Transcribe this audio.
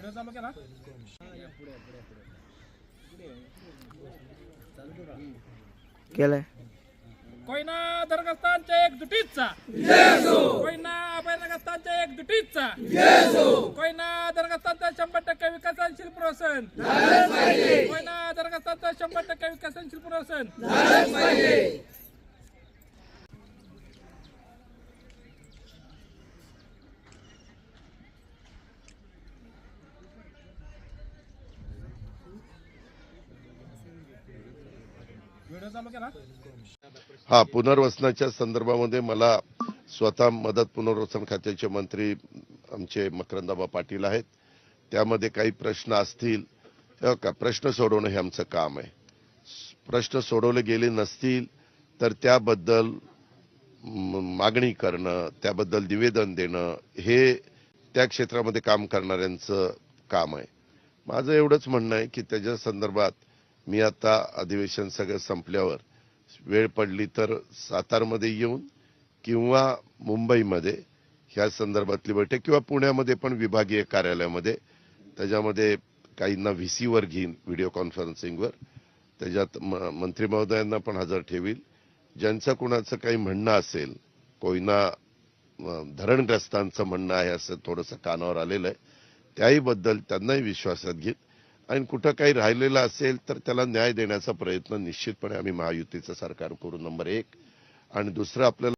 Video चालू केला? केलंय. कोयना दरगस्तानच्या एक दुटीचा. कोयना अभयनगस्तानच्या एक दुटीचा. कोयना दरगस्तानचा शंभर टक्के विकसनशील प्रोत्साहन कोयना दरगस्तानचा शंभर टक्के विकसनशील प्रोत्साहन हा पुनर्वसनाच्या संदर्भामध्ये मला स्वतः मदत पुनर्वसन खात्याचे मंत्री आमचे मकरंदाबा पाटील आहेत. त्यामध्ये काही प्रश्न असतील हो का? प्रश्न सोडवणं हे आमचं काम आहे. प्रश्न सोडवले गेले नसतील तर त्याबद्दल मागणी करणं त्याबद्दल निवेदन देणं हे त्या क्षेत्रामध्ये काम करणाऱ्यांचं काम आहे. माझं एवढंच म्हणणं आहे की त्याच्या संदर्भात मी आता अधिवेशन सगळं संपल्यावर वेळ पडली तर सातारमध्ये येऊन किंवा मुंबईमध्ये ह्या संदर्भातली बैठक किंवा पुण्यामध्ये पण विभागीय कार्यालयामध्ये त्याच्यामध्ये काहींना व्ही सीवर घेईन व्हिडिओ कॉन्फरन्सिंगवर. त्याच्यात म- मंत्री महोदयांना पण हजर ठेवील ज्यांचं कुणाचं काही म्हणणं असेल कोयना धरणग्रस्तांचं म्हणणं आहे असं थोडंसं कानावर आलेलं आहे त्याहीबद्दल त्यांनाही विश्वासात घेत आणि कुठं काही राहिलेलं असेल तर त्याला न्याय देण्याचा प्रयत्न निश्चितपणे आम्ही महायुतीचं सरकार करू नंबर एक. आणि दुसरं आपल्याला